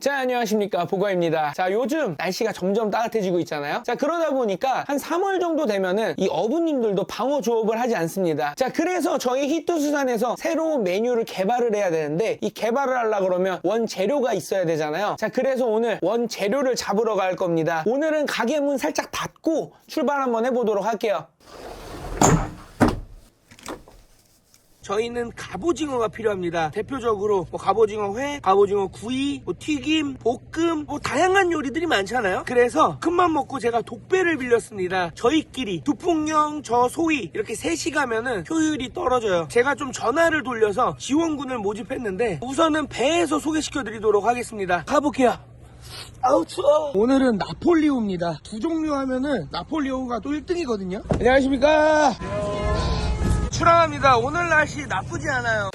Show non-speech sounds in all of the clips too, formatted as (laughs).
자, 안녕하십니까. 보거입니다. 자, 요즘 날씨가 점점 따뜻해지고 있잖아요. 자, 그러다 보니까 한 3월 정도 되면은 이 어부님들도 방어 조업을 하지 않습니다. 자, 그래서 저희 히트수산에서 새로운 메뉴를 개발을 해야 되는데 이 개발을 하려 그러면 원재료가 있어야 되잖아요. 자, 그래서 오늘 원재료를 잡으러 갈 겁니다. 오늘은 가게 문 살짝 닫고 출발 한번 해보도록 할게요. 저희는 갑오징어가 필요합니다. 대표적으로 뭐 갑오징어 회, 갑오징어 구이, 뭐 튀김, 볶음, 뭐 다양한 요리들이 많잖아요. 그래서 큰맘 먹고 제가 독배를 빌렸습니다. 저희끼리 두풍령, 저 소희 이렇게 셋이 가면은 효율이 떨어져요. 제가 좀 전화를 돌려서 지원군을 모집했는데 우선은 배에서 소개시켜드리도록 하겠습니다. 가볼게요. 아우 추워 오늘은 나폴리오입니다 두 종류 하면은 나폴리오가 또 1등이거든요 안녕하십니까 출항합니다. 오늘 날씨 나쁘지 않아요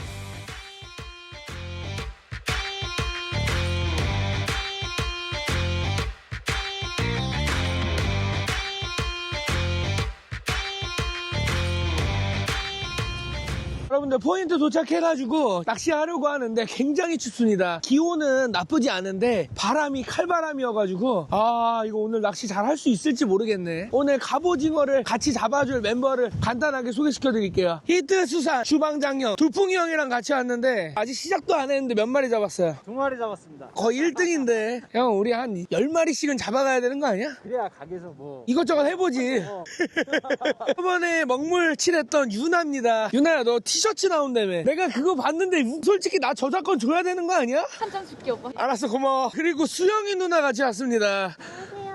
여러분들 포인트 도착해가지고 낚시하려고 하는데 굉장히 춥습니다. 기온은 나쁘지 않은데 바람이 칼바람이어가지고 아 이거 오늘 낚시 잘 할 수 있을지 모르겠네. 오늘 갑오징어를 같이 잡아줄 멤버를 간단하게 소개시켜드릴게요. 히트 수산 주방장형 두풍이 형이랑 같이 왔는데 아직 시작도 안 했는데 몇 마리 잡았어요? 두 마리 잡았습니다. 거의 1등인데 형 우리 한 10마리씩은 잡아가야 되는 거 아니야? 그래야 가게에서 뭐 이것저것 해보지. 어. (laughs) 저번에 먹물 칠했던 유나입니다. 유나야 너 티셔츠 나온다며. 내가 그거 봤는데 솔직히 나 저작권 줘야 되는 거 아니야? 한 장 줄게 오빠. 알았어 고마워. 그리고 수영이 누나 같이 왔습니다.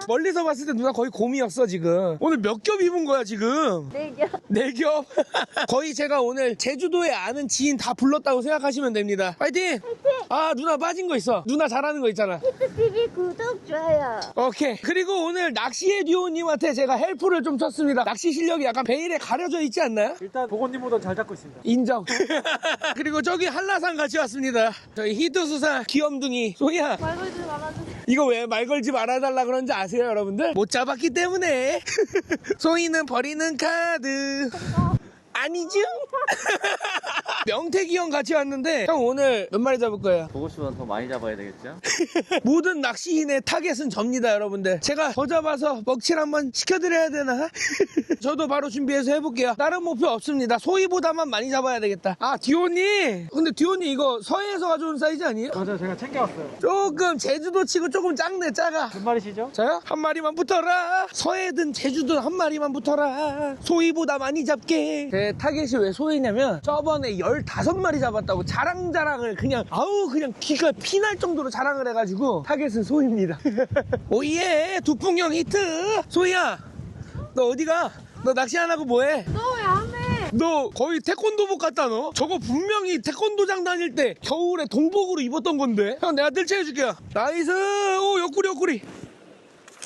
멀리서 봤을 때 누나 거의 곰이었어 지금. 오늘 몇 겹 입은 거야 지금? 네 개. 네 겹? (laughs) 거의 제가 오늘 제주도에 아는 지인 다 불렀다고 생각하시면 됩니다. 파이팅! 아 누나 빠진 거 있어. 누나 잘하는 거 있잖아. 히트TV 구독 좋아요. 오케이. 그리고 오늘 낚시의 듀오님한테 제가 헬프를 좀 쳤습니다. 낚시 실력이 약간 베일에 가려져 있지 않나요? 일단 보건님보다 잘 잡고 있습니다. 인정. (laughs) 그리고 저기 한라산 같이 왔습니다. 저희 히트수산 귀염둥이 소희야. 말 걸지 말아주세요. 이거 왜 말 걸지 말아달라 그런지 아세요, 여러분들? 못 잡았기 때문에. (laughs) 소희는 버리는 카드. 아니죠? (laughs) 명태기 형 같이 왔는데 형 오늘 몇 마리 잡을 거예요? 보고 싶으면 더 많이 잡아야 되겠죠? (laughs) 모든 낚시인의 타겟은 접니다, 여러분들. 제가 더 잡아서 먹칠 한번 시켜드려야 되나? (laughs) 저도 바로 준비해서 해볼게요. 다른 목표 없습니다. 소희보다만 많이 잡아야 되겠다. 아, 디오니! 근데 디오니 이거 서해에서 가져온 사이즈 아니에요? 맞아요, 제가 챙겨왔어요. 조금 제주도 치고 조금 작네, 작아. 몇 마리시죠? 저요? 한 마리만 붙어라. 서해든 제주도 한 마리만 붙어라. 소희보다 많이 잡게. 제 타겟이 왜 소희냐면 저번에 15마리 잡았다고 자랑자랑을 그냥 아우 그냥 기가 피날 정도로 자랑을 해가지고 타겟은 소희입니다. (laughs) 오예 두풍형 히트. 소희야 너 어디가? 너 낚시 안 하고 뭐해? 너왜안 해? 너 거의 태권도복 같다 너 저거 분명히 태권도장 다닐 때 겨울에 동복으로 입었던 건데 형 내가 뜰채해줄게요 나이스 오 옆구리 옆구리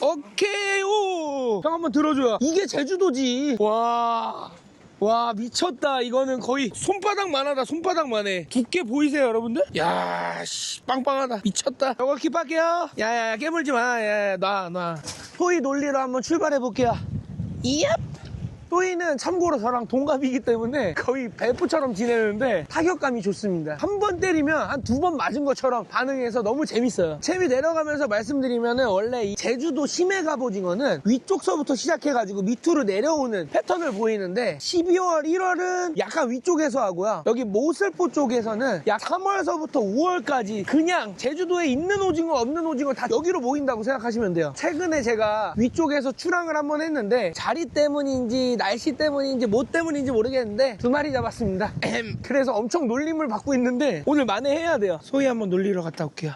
오케이 오 형 한번 들어줘요 이게 제주도지 와 와 미쳤다. 이거는 거의 손바닥만 하다 손바닥만 해. 두께 보이세요 여러분들? 야씨 빵빵하다. 미쳤다. 저거 킵할게요. 야야야 깨물지 마. 야야 놔놔. 소희 논리로 한번 출발해 볼게요. 이얍 또이는 참고로 저랑 동갑이기 때문에 거의 베프처럼 지내는데 타격감이 좋습니다. 한 번 때리면 한 두 번 맞은 것처럼 반응해서 너무 재밌어요. 채비 내려가면서 말씀드리면은 원래 이 제주도 심해 갑오징어는 위쪽서부터 시작해가지고 밑으로 내려오는 패턴을 보이는데 12월, 1월은 약간 위쪽에서 하고요. 여기 모슬포 쪽에서는 약 3월서부터 5월까지 그냥 제주도에 있는 오징어 없는 오징어 다 여기로 모인다고 생각하시면 돼요. 최근에 제가 위쪽에서 출항을 한번 했는데 자리 때문인지 날씨 때문인지 뭐 때문인지 모르겠는데 두 마리 잡았습니다. 그래서 엄청 놀림을 받고 있는데 오늘 만회해야 돼요. 소희 한번 놀리러 갔다 올게요.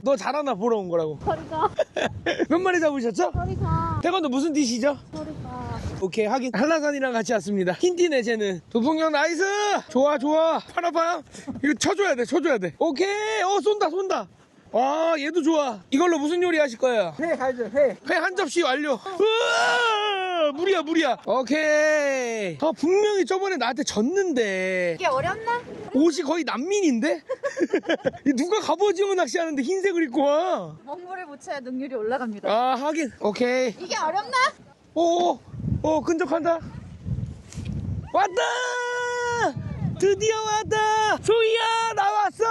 너 잘하나 보러 온 거라고. 허리가. (laughs) 몇 마리 잡으셨죠? 허리가. 태권도 무슨 띠시죠? 허리가. 오케이 하긴 한라산이랑 같이 왔습니다 흰띠네 쟤는 도풍형 나이스 좋아 좋아 팔 아파요 이거 쳐줘야 돼 쳐줘야 돼 오케이 어 쏜다 쏜다 와 얘도 좋아 이걸로 무슨 요리 하실 거예요? 회 가야죠, 회. 회 한 접시 완료 우와 무리야 무리야 오케이 아 분명히 저번에 나한테 졌는데 이게 어렵나? 옷이 거의 난민인데? (laughs) 이 누가 갑오징어 낚시하는데 흰색을 입고 와? 먹물을 묻혀야 능률이 올라갑니다. 아 하긴 오케이 이게 어렵나? 오, 오, 끈적한다. 왔다! 드디어 왔다! 소희야 나왔어!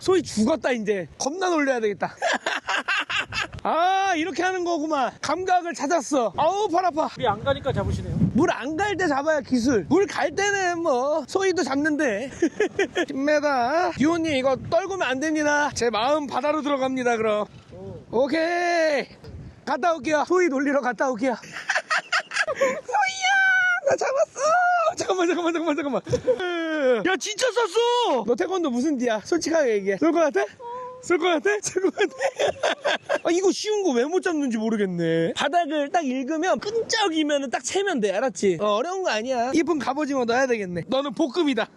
소희 죽었다 이제. 겁나 놀려야 되겠다. (laughs) 아 이렇게 하는 거구만. 감각을 찾았어. 아우 팔 아파. 우리 안 가니까 잡으시네요. 물 안 갈 때 잡아야 기술. 물 갈 때는 뭐 소희도 잡는데. (laughs) 10m 유호님 이거 떨구면 안 됩니다. 제 마음 바다로 들어갑니다 그럼. 오케이. 갔다 올게요. 소희 놀리러 갔다 올게요. (laughs) 소희야 나 잡았어! 잠깐만 잠깐만 잠깐만 잠깐만. 야 진짜 쐈어! 너 태권도 무슨 뒤야? 솔직하게 얘기해. 쏠 것 같아? 쏠 것 같아? 쏠것 같아? (laughs) 아 이거 쉬운 거 왜 못 잡는지 모르겠네. 바닥을 딱 읽으면 끈적이면 딱 채면 돼 알았지? 어, 어려운 거 아니야. 이쁜 갑오징어 넣어야 되겠네. 너는 볶음이다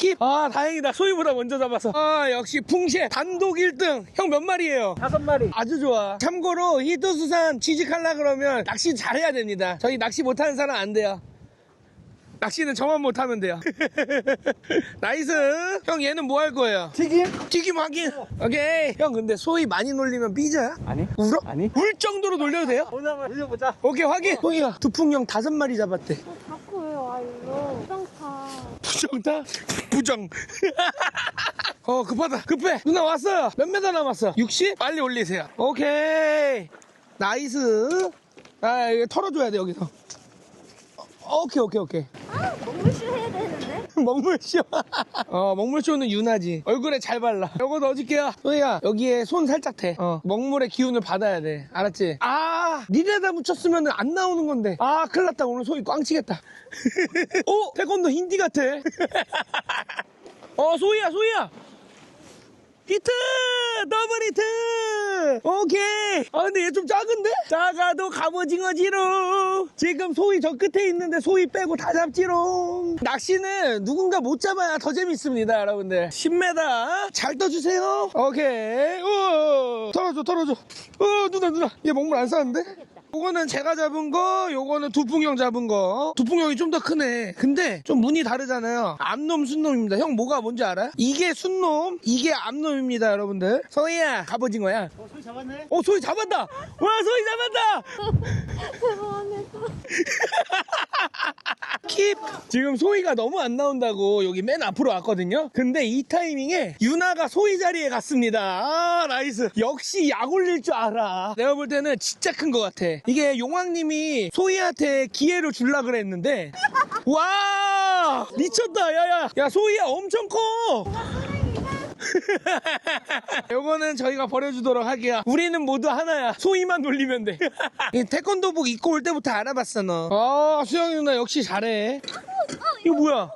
킵. 아 다행이다 소희보다 먼저 잡았어 아 역시 풍쉐 단독 1등 형 몇 마리예요? 다섯 마리. 아주 좋아. 참고로 히토수산 취직하려 그러면 낚시 잘해야 됩니다. 저희 낚시 못하는 사람 안 돼요. 낚시는 저만 못하면 돼요. (laughs) 나이스. 형 얘는 뭐 할 거예요? 튀김? 튀김 확인. 오케이. 형 근데 소희 많이 놀리면 삐져요? 아니. 울어? 아니. 울 정도로 놀려도 돼요? 오늘 한번 올려보자. 오케이 확인. 소희가 두풍령 다섯 마리 잡았대. 자꾸 왜 와요? 부정타. 부정다? 부정. 어, 급하다. 급해. 누나 왔어요. 몇 메다 남았어? 60? 빨리 올리세요. 오케이. 나이스. 아, 이거 털어줘야 돼, 여기서. 어, 오케이, 오케이, 오케이. 아, 먹물쇼 해야 되는데? (laughs) 먹물쇼. 어, 먹물쇼는 유나지. 얼굴에 잘 발라. 요거 넣어줄게요. 소희야, 여기에 손 살짝 대. 어, 먹물의 기운을 받아야 돼. 알았지? 아, 니네다 묻혔으면 안 나오는 건데. 아, 큰일 났다. 오늘 소희 꽝치겠다. (laughs) 어, 태권도 힌디 같아. (laughs) 어, 소희야, 소희야. 히트! 더블 히트! 오케이! 아, 근데 얘 좀 작은데? 작아도 갑오징어지롱! 지금 소희 저 끝에 있는데 소희 빼고 다 잡지롱! 낚시는 누군가 못 잡아야 더 재밌습니다, 여러분들. 10m! 잘 떠주세요! 오케이! 우 털어줘, 털어줘! 어, 누나, 누나! 얘 먹물 안 싸는데? 요거는 제가 잡은 거, 요거는 두풍형 잡은 거. 두풍형이 좀 더 크네. 근데 좀 문이 다르잖아요. 암놈, 순놈입니다. 형 뭐가 뭔지 알아요? 이게 순놈, 이게 암놈입니다, 여러분들. 소희야, 갑오징어야. 어, 소리 잡았네. 어, 소희 잡았다! 와, 소희 잡았다! (laughs) 킵! 지금 소희가 너무 안 나온다고 여기 맨 앞으로 왔거든요? 근데 이 타이밍에 유나가 소희 자리에 갔습니다. 아, 나이스. 역시 약 올릴 줄 알아. 내가 볼 때는 진짜 큰 것 같아. 이게 용왕님이 소희한테 기회를 줄라 그랬는데, (laughs) 와! 미쳤다, 야야. 야, 소희야 엄청 커! (laughs) 요거는 저희가 버려주도록 할게요. 우리는 모두 하나야. 소희만 놀리면 돼. (laughs) 이 태권도복 입고 올 때부터 알아봤어, 너. 아, 수영이 누나 역시 잘해. 이거 뭐야?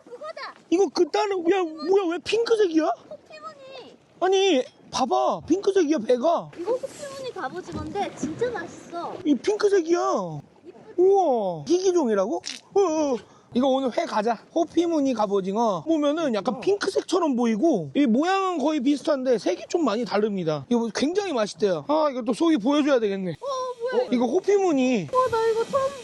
이거 그따는, 야, 뭐야, 왜 핑크색이야? 호피무늬. 아니, 봐봐. 핑크색이야, 배가. 이거 호피무늬 갑오징어인데 진짜 맛있어. 이 핑크색이야. 우와. 희귀종이라고? 어, 어. 이거 오늘 회 가자. 호피무늬 갑오징어. 보면은 약간 핑크색처럼 보이고, 이 모양은 거의 비슷한데, 색이 좀 많이 다릅니다. 이거 굉장히 맛있대요. 아, 이거 또 소희 보여줘야 되겠네. 어, 뭐야? 이거 호피무늬. 어, 나 이거 처음 봐.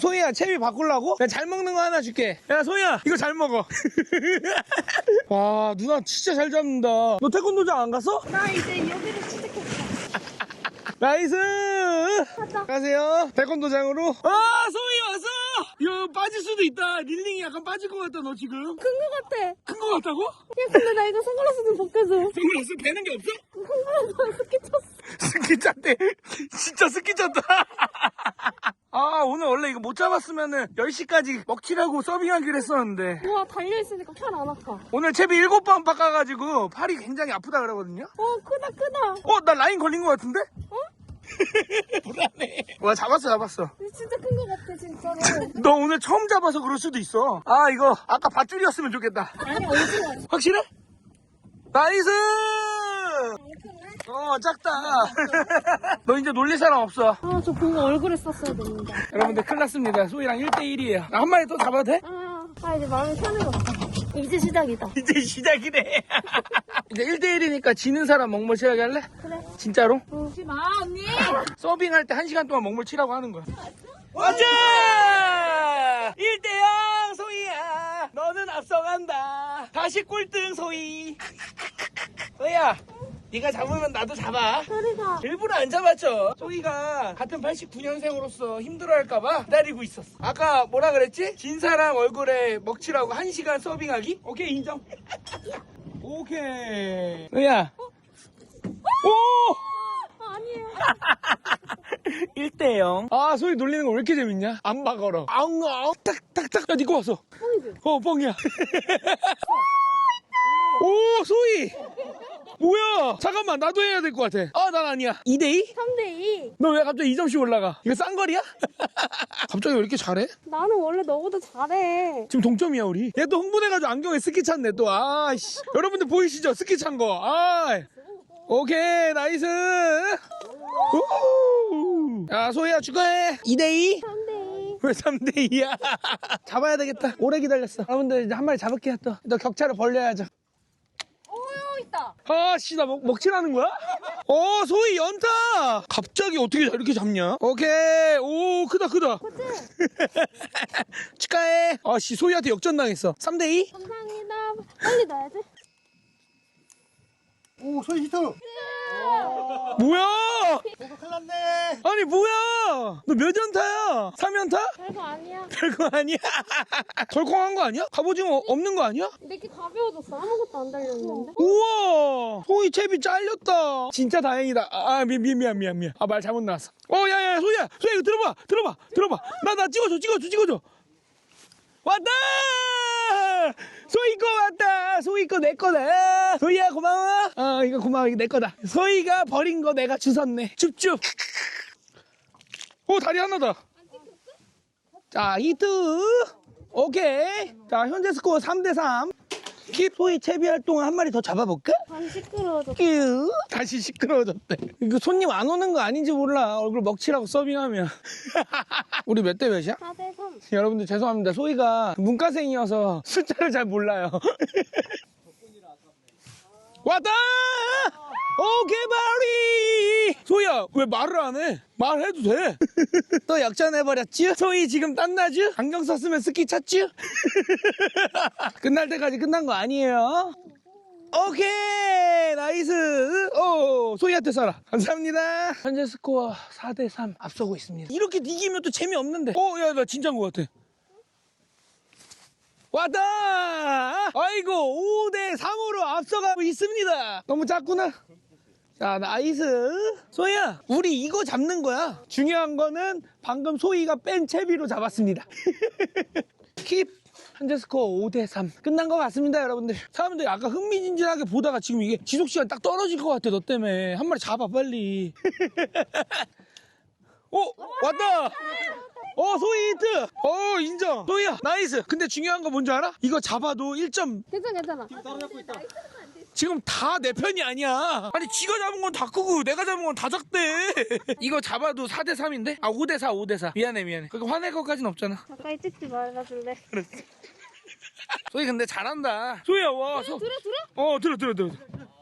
소희야, 채비 바꾸려고? 내가 잘 먹는 거 하나 줄게. 야, 소희야, 이거 잘 먹어. (laughs) 와, 누나 진짜 잘 잡는다. 너 태권도장 안 갔어? 나 이제 여기를 취직했어. 나이스! 가자. 가세요. 태권도장으로. 아, 소희 왔어! 이거 빠질 수도 있다. 릴링이 약간 빠질 것 같다, 너 지금. 큰 거 같아. 큰것 같다고? 야, 근데 나 이거 선글라스 좀 벗겨줘. 선글라스 배는 게 없어? 선글라스 스키 쳤어. 스키 짰대. 진짜 스키 짰다. 아, 오늘 원래 이거 못 잡았으면은 10시까지 먹튀라고 서빙하기로 했었는데. 우와, 달려있으니까 팔 안 아파. 오늘 채비 7번 바꿔가지고 팔이 굉장히 아프다 그러거든요? 어, 크다, 크다. 어, 나 라인 걸린 것 같은데? 어? (laughs) 불안해. 와, 잡았어, 잡았어. 이거 진짜 큰 거. (laughs) 너 오늘 처음 잡아서 그럴 수도 있어. 아, 이거 아까 밧줄이었으면 좋겠다. 아니, 오징어. 확실해? 나이스! 어, 작다. (laughs) 너 이제 놀릴 사람 없어. 아, 저 그거 얼굴에 썼어야 됩니다. 여러분들 큰일 났습니다. 소희랑 1대1이에요. 한 마리 또 잡아도 돼? 아, 아, 이제 마음이 편해졌어. 이제 시작이다. (laughs) 이제 시작이네. 이제 1대1이니까 지는 사람 먹물 치라게 할래? 그래. 진짜로? 오지 마, 언니! 서빙할 때 1시간 동안 먹물 치라고 하는 거야. 맞아! 1대0 소희야. 너는 앞서간다. 다시 꼴등 소희. 소희야. 네가 잡으면 나도 잡아. 소리가 일부러 안 잡았죠. 소희가 같은 89년생으로서 힘들어할까봐 기다리고 있었어. 아까 뭐라 그랬지? 진 사람 얼굴에 먹칠하고 1시간 서빙하기? 오케이 인정. (laughs) 오케이. 소희야. 오! 아니에요. 1대0. 아, 소희 놀리는 거 왜 이렇게 재밌냐? 안 막어러. 아웅, 아웅, 딱, 딱, 딱. 야, 니거 왔어. 뻥이지? 어, 뻥이야. (laughs) 오, 소희! 뭐야? 잠깐만, 나도 해야 될 것 같아. 아, 난 아니야. 2대2? 3대2. 너 왜 갑자기 2점씩 올라가? 이거 싼거리야? (laughs) 갑자기 왜 이렇게 잘해? 나는 원래 너보다 잘해. 지금 동점이야, 우리. 얘 또 흥분해가지고 안경에 스키 찼네, 또. 아이씨. 여러분들 보이시죠? 스키 찬 거. 아 오케이, 나이스. 우! 야, 소희야, 축하해. 2대2? 3대2. 왜 3대2야? (laughs) 잡아야 되겠다. 오래 기다렸어. 여러분들 이제 한 마리 잡을게요, 또. 너 격차를 벌려야죠. 오요 있다. 아, 씨, 나 먹, 먹칠하는 거야? 어, 소희 연타! 갑자기 어떻게 이렇게 잡냐? 오케이. 오, 크다, 크다. 그치? (laughs) 축하해. 아, 씨, 소희한테 역전당했어. 3대2? 감사합니다. 빨리 넣어야지. 오 소희 히트 뭐야? 이거 큰일 났네 아니, 뭐야? 너 몇 연타야? 3연타? 별거 아니야. (laughs) 별거 아니야. 덜컹한 거 아니야? 갑오징어 없는 거 아니야? 내게 가벼워졌어. 아무것도 안 달렸는데. 우와! 소희 채비 잘렸다. 진짜 다행이다. 아, 미, 미, 미안, 미안, 미안. 아, 말 잘못 나왔어. 어, 야, 야, 소희야. 소희야, 이거 들어봐. 들어봐. 들어봐. 나, 나 찍어줘, 찍어줘, 찍어줘. 왔다! 소희 거 왔다! 소희 거 내 거다! 소희야, 고마워. 어, 이거 고마워. 이거 내 거다. 소희가 버린 거 내가 주웠네. 줍줍. 오, 다리 하나다. 자, 히트. 오케이. 자, 현재 스코어 3대3. 킵 소희 채비 활동을 한 마리 더 잡아볼까? 반. 끼우. 다시 시끄러워졌대. 이거 손님 안 오는 거 아닌지 몰라. 얼굴 먹칠하고 서빙하면. (laughs) 우리 몇 대 몇이야? 4대 3. 여러분들 죄송합니다. 소희가 문과생이어서 (laughs) 숫자를 잘 몰라요. (laughs) 왔다! 오케이, 바리! 소희야, 왜 말을 안 해? 말해도 돼. (laughs) 또 역전해버렸지? 소희 지금 땀나지? 안경 썼으면 스키 찼지? (laughs) 끝날 때까지 끝난 거 아니에요? 오케이 나이스 오 소희한테 쏴라 감사합니다 현재 스코어 4대3 앞서고 있습니다 이렇게 이기면 또 재미없는데 어야 나 진짜인 것 같아 왔다 아이고 5대3으로 앞서가고 있습니다 너무 작구나 자 나이스. 소희야 우리 이거 잡는 거야. 중요한 거는 방금 소희가 뺀 채비로 잡았습니다. (laughs) 킵. 현재 스코어 5대3 끝난 것 같습니다 여러분들. 사람들이 아까 흥미진진하게 보다가 지금 이게 지속시간 딱 떨어질 것 같아 너 때문에. 한 마리 잡아 빨리. 오 (laughs) 왔다. 어 소희 히트. 어 인정. 소희야 나이스. 근데 중요한 거 뭔지 알아? 이거 잡아도 1점. 괜찮아, 괜찮아. 지금 다 내 편이 아니야. 아니, 지가 잡은 건 다 크고, 내가 잡은 건 다 작대. (laughs) 이거 잡아도 4대 3인데? 아, 5대 4, 5대 4. 미안해, 미안해. 그거 화낼 것까진 없잖아. 가까이 찍지 말아줄래? 소희 근데 잘한다. 소희야, 와. 소... 들어, 들어? 어, 들어, 들어, 들어.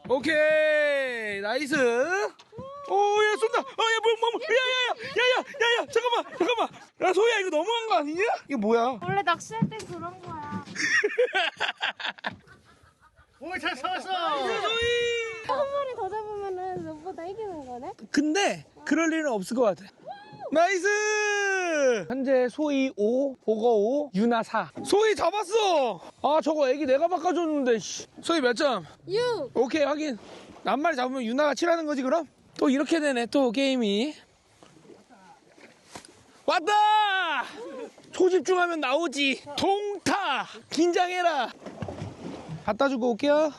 오케이. 나이스. 오, 야, 쏜다. 어, 야, 뭐, 뭐, 뭐. 야, 야, 야, 야, 야, 야, 잠깐만, 잠깐만. 야, 소희야, 이거 너무한 거 아니냐? 이거 뭐야? 원래 낚시할 땐 그런 거야. (laughs) 오잘 잡았어 소희! 한 마리 더 잡으면은 너보다 이기는 거네? 근데 그럴 일은 없을 것 같아. 나이스! 현재 소희 5, 보거 5, 유나 4. 소희 잡았어! 아, 저거 애기 내가 바꿔줬는데, 씨. 소희 몇 점? 6! 오케이, 확인. 한 마리 잡으면 유나가 칠하는 거지, 그럼? 또 이렇게 되네, 또 게임이. 왔다! 초집중하면 나오지. 동타! 긴장해라. 갖다 주고 올게요.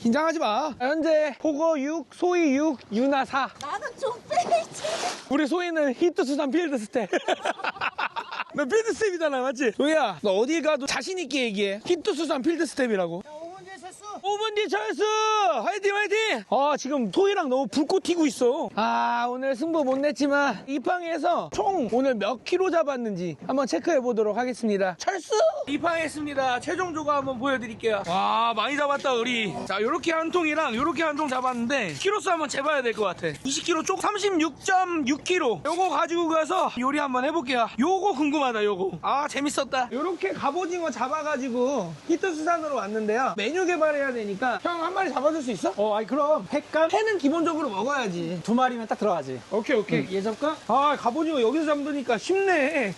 긴장하지 마. 현재 보거 6, 소희 6, 유나 4. 나는 좀 빼지. 우리 소희는 히트 수산 필드 스텝. (laughs) 너 필드 스텝이잖아, 맞지? 소희야, 너 어딜 가도 자신 있게 얘기해. 히트 수산 필드 스텝이라고. 5분 뒤에 실수 5분 뒤 철수! 화이팅, 화이팅! 아 지금 소희랑 너무 불꽃 튀고 있어. 아 오늘 승부 못 냈지만 이팡에서 총 오늘 몇 킬로 잡았는지 한번 체크해 보도록 하겠습니다. 철수 이팡했습니다. 최종 조가 한번 보여드릴게요. 와 많이 잡았다 우리. 자 요렇게 한 통이랑 요렇게 한 통 잡았는데 키로수 한번 재봐야 될 것 같아. 20kg 쪽 36.6kg 요거 가지고 가서 요리 한번 해볼게요. 요거 궁금하다 요거. 아 재밌었다. 요렇게 갑오징어 잡아가지고 히트 수산으로 왔는데요. 메뉴 개발 해야 되니까 형 한 마리 잡아줄 수 있어? 어, 아니 그럼 횟감 회는 기본적으로 먹어야지 두 마리면 딱 들어가지. 오케이 오케이 응, 얘 잡까? 아 갑오징어 여기서 잡으니까 쉽네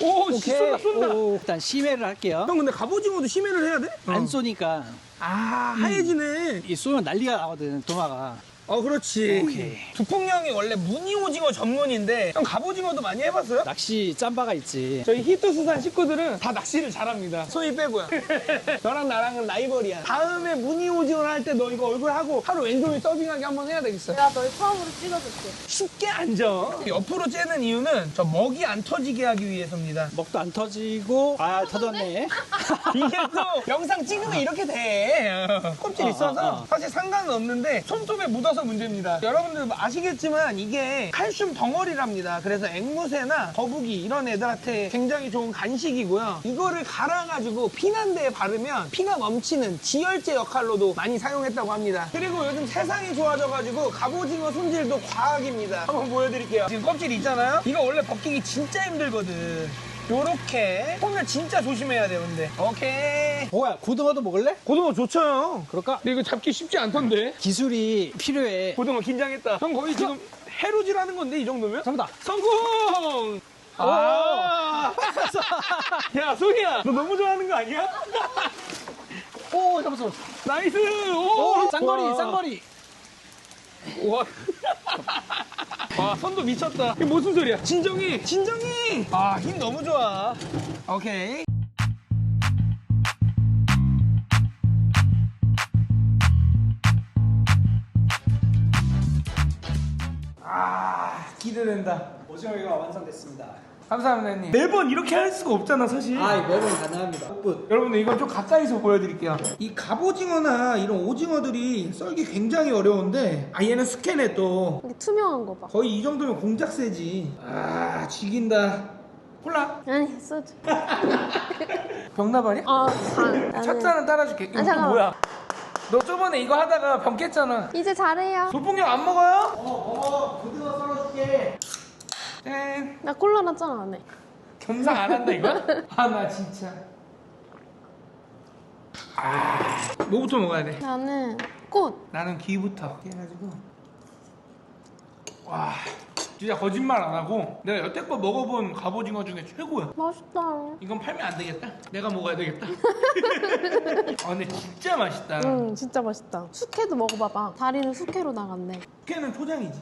오 씨, 쏜다 쏜다 오, 일단 심해를 할게요. 형 근데 갑오징어도 심해를 해야 돼? 안 쏘니까 아 하얘지네 이 쏘면 난리가 나거든 도마가. 어 그렇지 오케이. 두풍형이 원래 무늬 오징어 전문인데 형 갑오징어도 많이 해봤어요? 낚시 짬바가 있지. 저희 히트수산 식구들은 다 낚시를 잘합니다. 소희 빼고요. (laughs) 너랑 나랑은 라이벌이야. 다음에 무늬 오징어를 할 때 너 이거 얼굴 하고 하루 왼종일 서빙하게 한번 해야 되겠어. 내가 널 처음으로 찍어줄게. 쉽게 앉아. 옆으로 째는 이유는 저 먹이 안 터지게 하기 위해서입니다. 먹도 안 터지고 아 터졌네. (laughs) 이게 또 영상 찍으면 이렇게 돼. 껍질 어, 있어서 어, 어. 사실 상관은 없는데 손톱에 묻어 서 문제입니다. 여러분들 뭐 아시겠지만 이게 칼슘 덩어리랍니다. 그래서 앵무새나 거북이 이런 애들한테 굉장히 좋은 간식이고요. 이거를 갈아가지고 피난대에 바르면 피가 멈추는 지혈제 역할로도 많이 사용했다고 합니다. 그리고 요즘 세상이 좋아져가지고 갑오징어 손질도 과학입니다. 한번 보여드릴게요. 지금 껍질 있잖아요. 이거 원래 벗기기 진짜 힘들거든. 요렇게 손을 진짜 조심해야 돼요 근데 오케이 뭐야 고등어도 먹을래? 고등어 좋죠 그럴까? 근데 이거 잡기 쉽지 않던데 기술이 필요해. 고등어 긴장했다 형 거의 지금 해루질 하는 건데 이 정도면? 잡다. 성공 아. (laughs) 야 소희야 너 너무 좋아하는 거 아니야? (laughs) 오 잡았어. 나이스 오 오 쌍거리 와. 쌍거리. 와. 와, 손도 미쳤다. 이게 무슨 소리야? 진정이! 진정이! 아, 힘 너무 좋아. 오케이. 아, 기대된다. 오징어가 완성됐습니다. 감사합니다, 형님. 매번 이렇게 할 수가 없잖아, 사실. 아 매번 가능합니다. 굿. 여러분들 이건 좀 가까이서 보여드릴게요. 이 갑오징어나 이런 오징어들이 썰기 굉장히 어려운데 아 얘는 스캔해 또 이게 투명한 거 봐. 거의 이 정도면 공작새지. 아, 죽인다. 콜라. 아니, 소주. (laughs) 병나발이야? 아, 반. 나는 착사는 따라줄게. 이거 아, 또 잠깐만. 뭐야? 너 저번에 이거 하다가 병 깼잖아. 이제 잘해요. 소풍형 안 먹어요? 어, 먹어. 고등어 썰어줄게. 짠. 나 콜라 났잖아, 안 해. 겸상 안 한다, 이거? (laughs) 아, 나 진짜. 아, 뭐부터 먹어야 돼? 나는 꽃. 나는 귀부터 해가지고 와 진짜 거짓말 안 하고 내가 여태껏 먹어본 갑오징어 중에 최고야 맛있다. 이건 팔면 안 되겠다 내가 먹어야 되겠다 (laughs) 아 근데 진짜 맛있다 응, 진짜 맛있다. 숙회도 먹어봐봐. 다리는 숙회로 나갔네. 숙회는 초장이지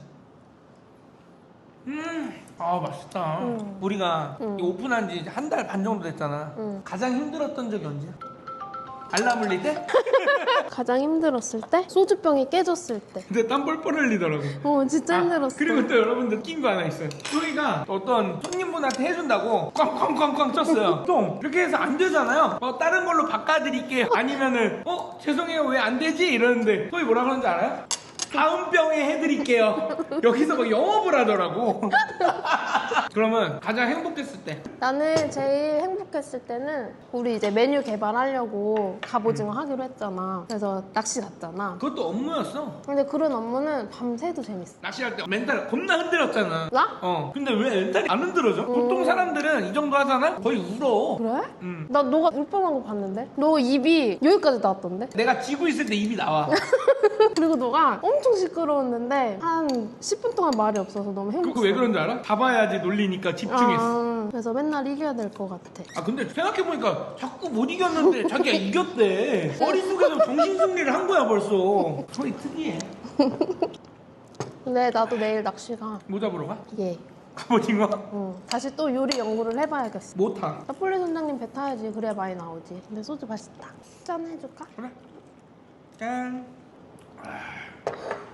음아 맛있다 음. 우리가 음. 이 오픈한 지 한 달 반 정도 됐잖아 음. 가장 힘들었던 적이 언제야? 알람 울릴 때? (laughs) 가장 힘들었을 때? 소주병이 깨졌을 때. 근데 땀 뻘뻘 흘리더라고 어, 진짜 힘들었어. 그리고 또 여러분들 웃긴 거 하나 있어요. 소희가 어떤 손님분한테 해준다고 꽝꽝꽝꽝 쳤어요. (laughs) 똥 이렇게 해서 안 되잖아요. 어, 다른 걸로 바꿔드릴게요. 아니면은 어 죄송해요 왜 안 되지 이러는데 소희 뭐라 그러는지 알아요? 다음 병에 해드릴게요. 여기서 막 영업을 하더라고. (laughs) 그러면 가장 행복했을 때 나는 제일 행복했을 때는 우리 이제 메뉴 개발하려고 갑오징어 하기로 했잖아. 그래서 낚시 갔잖아. 그것도 업무였어. 근데 그런 업무는 밤새도 재밌어. 낚시할 때 멘탈 겁나 흔들었잖아. 나? 어. 근데 왜 멘탈이 안 흔들어져? 보통 사람들은 이 정도 하잖아? 거의 울어. 그래? 음. 나 너가 울 뻔한 거 봤는데? 너 입이 여기까지 나왔던데? 내가 지고 있을 때 입이 나와. (laughs) 그리고 너가 엄청 시끄러웠는데 한 10분 동안 말이 없어서 너무 행복했어. 그거 왜 그런 줄 알아? 봐봐야지 놀리니까 집중했어. 아, 그래서 맨날 이겨야 될 것 같아. 아 근데 생각해보니까 자꾸 못 이겼는데 자기가 이겼대. (laughs) 머릿속에서 정신승리를 한 거야 벌써. 거의 특이해. 근데 나도 내일 낚시 가. 뭐 잡으러 가? 예. 갑오징어? 응. 다시 또 요리 연구를 해봐야겠어. 못 타. 나폴리 선장님 배 타야지. 그래야 많이 나오지. 근데 소주 맛있다. 짠 해줄까? 그래. 짠.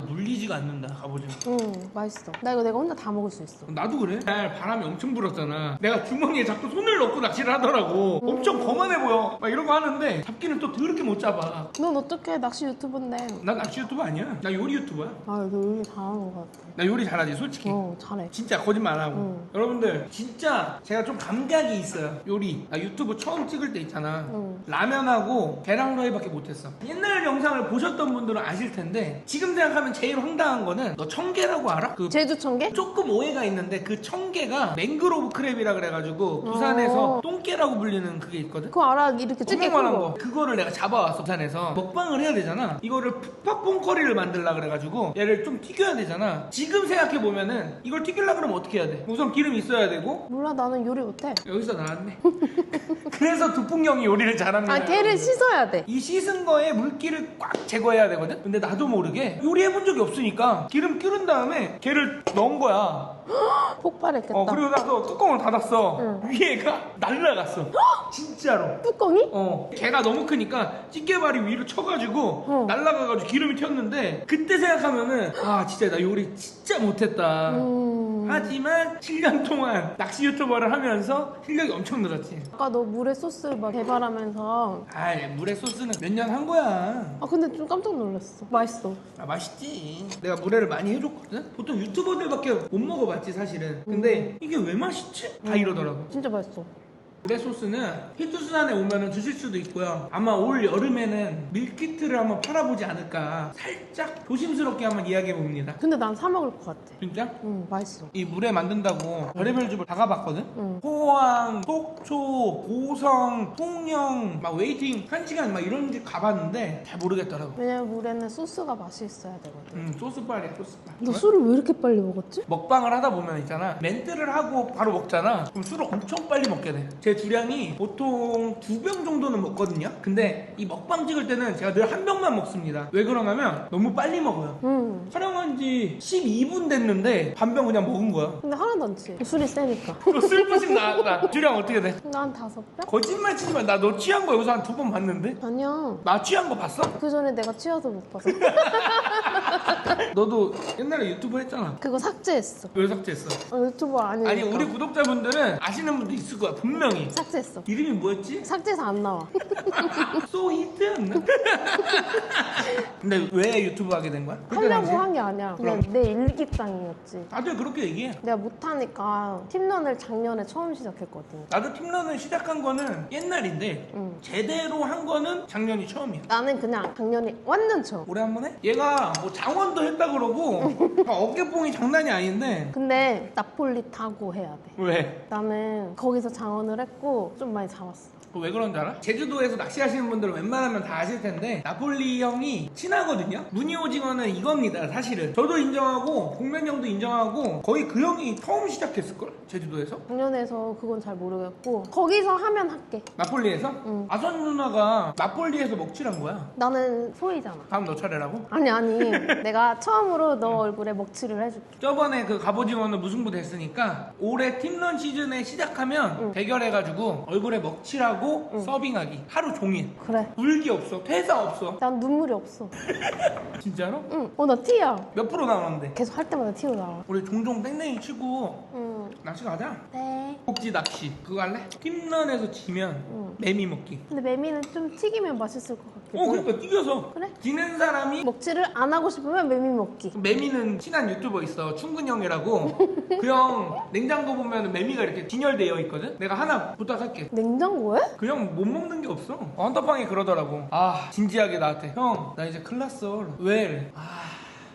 물리지가 않는다 갑오징어 응, 맛있어. 나 이거 내가 혼자 다 먹을 수 있어. 나도 그래 날 바람이 엄청 불었잖아 내가 주머니에 자꾸 손을 넣고 낚시를 하더라고 음. 엄청 거만해 보여 막 이런 거 하는데 잡기는 또 더럽게 못 잡아 넌 어떻게 낚시 유튜브인데? 나 낚시 유튜버 아니야 나 요리 유튜버야 아, 너 요리 잘하는 것 같아. 나 요리 잘하지 솔직히 어, 잘해. 진짜 거짓말 안 하고 응. 여러분들 진짜 제가 좀 감각이 있어요 요리 나 유튜브 처음 찍을 때 있잖아 응. 라면하고 계란 후라이밖에 못했어 옛날 영상을 보셨던 분들은 아실 텐데 지금 생각하면 제일 황당한 거는 너 청개라고 알아? 그 제주 청개? 조금 오해가 있는데 그 청개가 맹그로브 크랩이라 그래가지고 부산에서 어. 똥개라고 불리는 그게 있거든 그거 알아? 이렇게 찌개 큰 조그만한 거. 거 그거를 내가 잡아왔어 부산에서 먹방을 해야 되잖아 이거를 풋밥봉커리를 만들라 그래가지고 얘를 좀 튀겨야 되잖아 지금 생각해 보면은 이걸 튀기려 그러면 어떻게 해야 돼 우선 기름 있어야 되고 몰라, 나는 요리 못해. 여기서 나왔네 (laughs) 그래서 두풍경이 요리를 잘합니다 아, 걔를 씻어야 돼. 이 씻은 거에 물기를 꽉 제거해야 되거든 근데 나도 모르게 요리해 본 적이 없으니까 기름 끓은 다음에 걔를 넣은 거야 (gasps) 폭발했겠다. 어 그리고 나서 뚜껑을 닫았어 응. 위에가 (gasps) 날라갔어 (gasps) 진짜로 뚜껑이? 어 개가 너무 크니까 찌개발이 위로 쳐가지고 어. 날라가가지고 기름이 튀었는데 그때 생각하면은 아 진짜 나 요리 진짜 못했다 음. 하지만 7년 동안 낚시 유튜버를 하면서 실력이 엄청 늘었지 아까 너 물에 소스 막 개발하면서 아 물에 소스는 몇 년 한 거야 아 근데 좀 깜짝 놀랐어. 맛있어. 아 맛있지 내가 물회를 많이 해줬거든 보통 유튜버들밖에 못 먹어봤지 사실은 근데 이게 왜 맛있지? 다 이러더라고 진짜 맛있어. 물회 소스는 히트수산에 오면은 주실 수도 있고요. 아마 올 여름에는 밀키트를 한번 팔아보지 않을까. 살짝 조심스럽게 한번 이야기해 봅니다. 근데 난 사 먹을 것 같아. 진짜? 응, 맛있어. 이 물회 만든다고 별의별 집을 다 가봤거든? 응. 포항, 속초, 고성, 통영, 막 웨이팅 한시간 막 이런 집 가봤는데 잘 모르겠더라고. 왜냐면 물에는 소스가 맛이 있어야 되거든. 음, 소스빨이야, 소스빨. 너 술을 왜 이렇게 빨리 먹었지? 먹방을 하다 보면 있잖아 멘트를 하고 바로 먹잖아 그럼 술을 엄청 빨리 먹게 돼제 주량이 보통 두 병 정도는 먹거든요 근데 이 먹방 찍을 때는 제가 늘 한 병만 먹습니다 왜 그러냐면 너무 빨리 먹어요 응. 촬영한 지 12분 됐는데 반병 그냥 먹은 거야 근데 하나도 안 치. 술이 세니까. 그거 슬프심 나왔다 주량 어떻게 돼? 난 다섯 병? 거짓말 치지 마 나 너 취한 거 여기서 한 두 번 봤는데? 아니야. 나 취한 거 봤어? 그 전에 내가 취해서 못 봤어. (laughs) (laughs) 너도 옛날에 유튜브 했잖아 그거 삭제했어. 왜 삭제했어? 어, 유튜버 아니니까. 아니 우리 구독자분들은 아시는 분도 있을 거야 분명히 삭제했어. 이름이 뭐였지? 삭제해서 안 나와. (laughs) 소히트였나? (laughs) 근데 왜 유튜브 하게 된 거야? 그때 하려고 당시에? 한 게 아니야. 그냥? 내 일기장이었지. 다들 그렇게 얘기해 내가 못하니까 팀런을 작년에 처음 시작했거든. 나도 팀런을 시작한 거는 옛날인데 응. 제대로 한 거는 작년이 처음이야 나는 그냥 작년에 완전 처음. 올해 한 번 해? 얘가 뭐 장원도 했다 그러고 어깨뽕이 장난이 아닌데 근데 나폴리 타고 해야 돼. 왜? 나는 거기서 장원을 했고 좀 많이 잡았어. 그거 왜 그런 줄 알아? 제주도에서 낚시하시는 분들은 웬만하면 다 아실 텐데 나폴리 형이 친하거든요? 무늬 오징어는 이겁니다 사실은 저도 인정하고 복면 형도 인정하고 거의 그 형이 처음 시작했을걸? 제주도에서? 작년에서 그건 잘 모르겠고 거기서 하면 할게. 나폴리에서? 응. 아선 누나가 나폴리에서 먹칠한 거야 나는 소이잖아. 다음 너 차례라고? 아니 아니 (laughs) 내가 처음으로 너 얼굴에 먹칠을 해줄게. 저번에 그 갑오징어는 무승부 됐으니까 올해 팀런 시즌에 시작하면 응. 대결해가지고 얼굴에 먹칠하고 서빙하기 하루 종일 그래. 울기 없어 퇴사 없어 난 눈물이 없어. (laughs) 진짜로? 응. 어 나 티야. 몇 프로 나오는데? 계속 할 때마다 티로 나와. 우리 종종 땡땡이 치고 응. 낚시 가자 네. 꼭지 낚시 그거 할래? 팀런에서 지면 응. 매미 먹기 근데 매미는 좀 튀기면 맛있을 것 같기도 어 해. 그러니까 뛰겨서 그래? 지는 사람이 먹지를 안 하고 싶으면 매미 먹기. 매미는 친한 유튜버 있어 충근 형이라고 (laughs) 그 형 냉장고 보면 매미가 이렇게 진열되어 있거든 내가 하나 부탁할게 냉장고에? 그 형 못 먹는 게 없어 헌터팡이 그러더라고 아 진지하게 나한테 형 나 이제 큰일 났어 왜? 아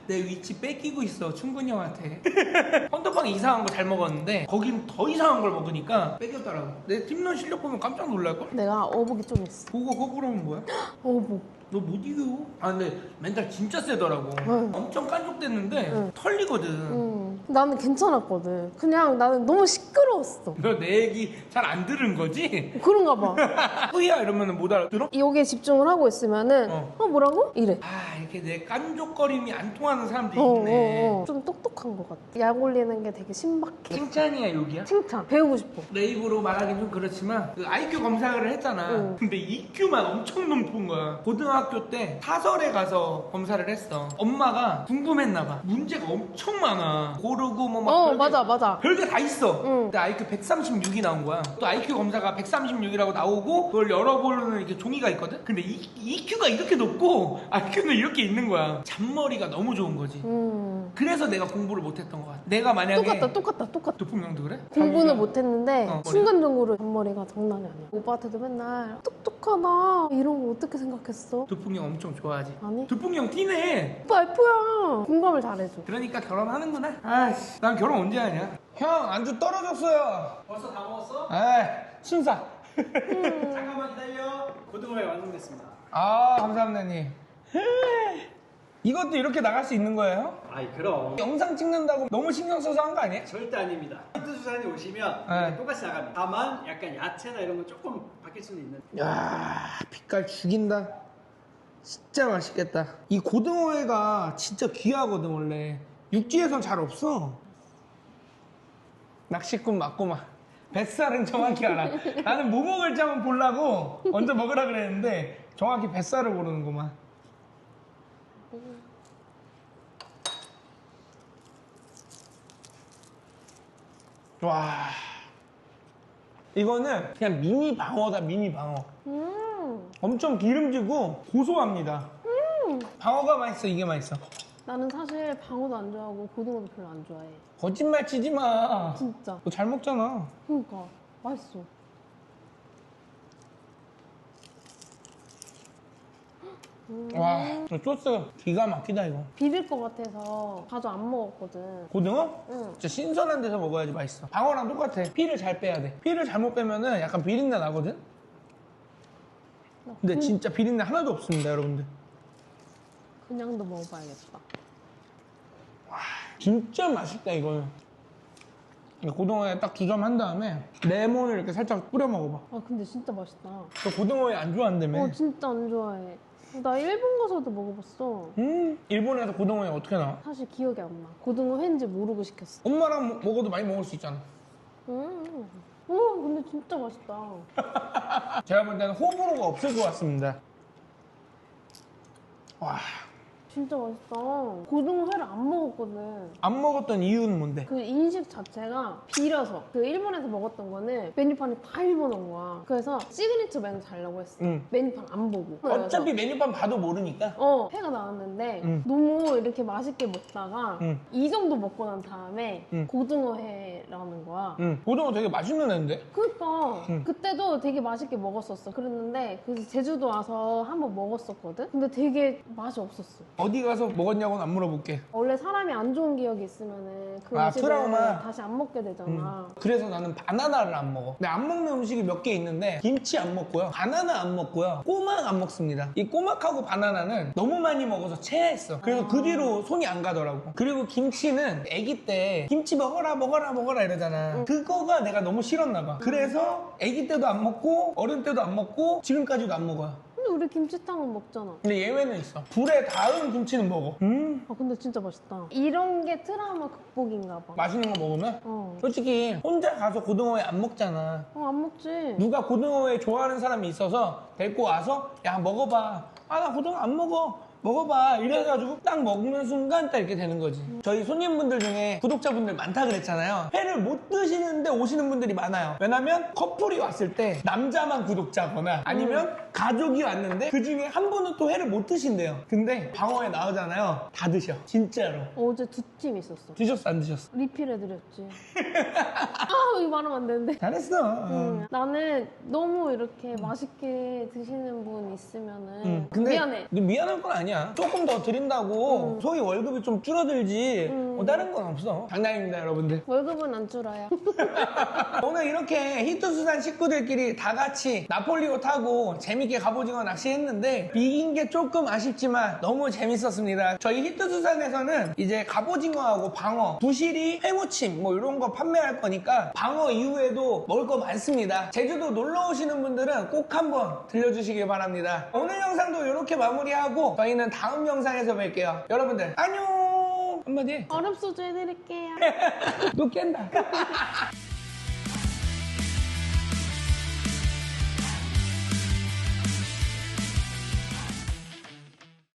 내 위치 뺏기고 있어 충근 형한테 (laughs) 헌터팡이 이상한 거 잘 먹었는데 거긴 더 이상한 걸 먹으니까 뺏겼더라고 내 팀런 실력 보면 깜짝 놀랄걸? 내가 어복이 좀 있어. 그거 거꾸로면 뭐야? (gasps) 어복. 너 못 이겨 아 근데 멘탈 진짜 세더라고 응. 엄청 깐족됐는데 응. 털리거든 응. 나는 괜찮았거든. 그냥 나는 너무 시끄러웠어. 너 내 얘기 잘 안 들은 거지? 그런가 봐. (laughs) 후야 이러면 못 알아들어? 여기에 집중을 하고 있으면은 어. 어, 뭐라고? 이래. 아 이렇게 내 깐족거림이 안 통하는 사람들이 어, 있네 어, 어. 좀 똑똑한 것 같아. 약 올리는 게 되게 신박해. 칭찬이야 욕이야? 칭찬. 배우고 싶어. 내 입으로 말하긴 좀 그렇지만 그 IQ 검사를 했잖아 응. 근데 EQ만 엄청 높은 거야 고등학교 때 사설에 가서 검사를 했어. 엄마가 궁금했나 봐. 문제가 엄청 많아. 고 르고 뭐 막 어 맞아 맞아 별게 다 있어. 응. 근데 IQ 136이 나온 거야. 또 IQ 검사가 136이라고 나오고 그걸 열어보는 이렇게 종이가 있거든. 근데 이, EQ가 이렇게 높고 IQ는 이렇게 있는 거야. 잔머리가 너무 좋은 거지. 음 그래서 내가 공부를 못했던 것 같아. 내가 만약에 똑같다 똑같다 똑같다 도풍형도 그래? 공부는 못했는데 어. 순간적으로 잔머리가 장난이 아니야 오빠한테도 맨날 똑똑하다 이런 거 어떻게 생각했어? 도풍형 엄청 좋아하지. 아니 도풍형 티네. 오빠 F야 공감을 잘해줘 그러니까 결혼하는구나. 아 이씨, 난 결혼 언제 하냐? 형 안주 떨어졌어요. 벌써 다 먹었어? 아, 순사. (laughs) 잠깐만 기다려. 고등어회 완성됐습니다. 아, 감사합니다, 님. 이것도 이렇게 나갈 수 있는 거예요? 아이 그럼 영상 찍는다고 너무 신경 써서 한 거 아니에요? 절대 아닙니다. 히트수산에 오시면 네. 똑같이 나갑니다. 다만 약간 야채나 이런 건 조금 바뀔 수는 있는. 야, 빛깔 죽인다. 진짜 맛있겠다. 이 고등어회가 진짜 귀하거든 원래. 육지에선 잘 없어. 낚시꾼 맞고만. 뱃살은 정확히 알아. 나는 뭐 먹을지 한번 보려고 먼저 먹으라 그랬는데 정확히 뱃살을 고르는구만. 와. 이거는 그냥 미니 방어다, 미니 방어. 음 엄청 기름지고 고소합니다. 방어가 맛있어, 이게 맛있어. 나는 사실 방어도 안 좋아하고 고등어도 별로 안 좋아해 거짓말 치지 마. 진짜 너 잘 먹잖아. 그러니까 맛있어 와, 이 소스 기가 막히다, 이거. 비릴 것 같아서 자주 안 먹었거든 고등어? 응 진짜 신선한 데서 먹어야지 맛있어. 방어랑 똑같아. 피를 잘 빼야 돼. 피를 잘못 빼면은 약간 비린내 나거든? 근데 진짜 비린내 하나도 없습니다, 여러분들. 그냥도 먹어봐야겠다 진짜 맛있다, 이거는. 이 고등어에 딱 두 점 한 다음에 레몬을 이렇게 살짝 뿌려 먹어봐. 아 근데 진짜 맛있다 저 고등어회 안 좋아한다며. 어 진짜 안 좋아해 나 일본 가서도 먹어봤어 음, 일본에서 고등어회 어떻게 나와? 사실 기억이 안 나. 고등어 회인지 모르고 시켰어. 엄마랑 먹- 먹어도 많이 먹을 수 있잖아. 음. 어, 근데 진짜 맛있다. (laughs) 제가 볼 때는 호불호가 없을 것 같습니다. 와, 진짜 맛있다. 고등어 회를 안 먹었거든. 안 먹었던 이유는 뭔데? 그 인식 자체가 비려서 그 일본에서 먹었던 거는 메뉴판이 다 일본어인 거야. 그래서 시그니처 메뉴 달라고 했어. 응. 메뉴판 안 보고. 어차피 메뉴판 봐도 모르니까. 어, 회가 나왔는데 응. 너무 이렇게 맛있게 먹다가 응. 이 정도 먹고 난 다음에 응. 고등어 회라는 거야. 응, 고등어 되게 맛있는 애인데? 그니까 응. 그때도 되게 맛있게 먹었었어 그랬는데 그래서 제주도 와서 한번 먹었었거든 근데 되게 맛이 없었어 어디 가서 먹었냐고는 안 물어볼게. 원래 사람이 안 좋은 기억이 있으면은 그 아, 음식을 트라우마. 다시 안 먹게 되잖아 그래서 나는 바나나를 안 먹어. 근데 안 먹는 음식이 몇 개 있는데 김치 안 먹고요. 바나나 안 먹고요. 꼬막 안 먹습니다. 이 꼬막하고 바나나는 너무 많이 먹어서 체했어. 그래서 그 뒤로 손이 안 가더라고. 그리고 김치는 아기 때 김치 먹어라 먹어라 먹어라 이러잖아. 그거가 내가 너무 싫었나 봐. 그래서 아기 때도 안 먹고 어른 때도 안 먹고 지금까지도 안 먹어요. 근데 우리 김치탕은 먹잖아 근데 예외는 있어. 불에 닿은 김치는 먹어. 음 아 근데 진짜 맛있다 이런 게 트라우마 극복인가 봐 맛있는 거 먹으면 어. 솔직히 혼자 가서 고등어회 안 먹잖아. 어, 안 먹지 누가 고등어회 좋아하는 사람이 있어서 데리고 와서 야 먹어봐 아 나 고등어 안 먹어 먹어봐. 이래가지고 딱 먹는 순간 딱 이렇게 되는 거지. 저희 손님분들 중에 구독자분들 많다 그랬잖아요. 회를 못 드시는데 오시는 분들이 많아요. 왜냐면 커플이 왔을 때 남자만 구독자거나 아니면 가족이 왔는데 그 중에 한 분은 또 회를 못 드신대요. 근데 방어회 나오잖아요. 다 드셔. 진짜로. 어제 두 팀 있었어. 드셨어 안 드셨어? 리필해드렸지. (laughs) 아 이거 말하면 안 되는데. 잘했어. 응. 나는 너무 이렇게 맛있게 드시는 분 있으면은 응. 근데 미안해. 너 미안할 건 아니야. 조금 더 드린다고 소위 월급이 좀 줄어들지. 뭐 다른 건 없어. 장난입니다, 여러분들. 월급은 안 줄어요. (laughs) 오늘 이렇게 히트수산 식구들끼리 다 같이 나폴리오 타고 재밌게 갑오징어 낚시했는데 비긴 게 조금 아쉽지만 너무 재밌었습니다. 저희 히트수산에서는 이제 갑오징어하고 방어, 부시리, 회무침 뭐 이런 거 판매할 거니까 방어 이후에도 먹을 거 많습니다. 제주도 놀러 오시는 분들은 꼭 한번 들려주시길 바랍니다. 오늘 영상도 이렇게 마무리하고 저희는 다음 영상에서 뵐게요. 여러분들 안녕! 한마디 해. 얼음 소주 해드릴게요. (laughs) 너 깬다. (laughs)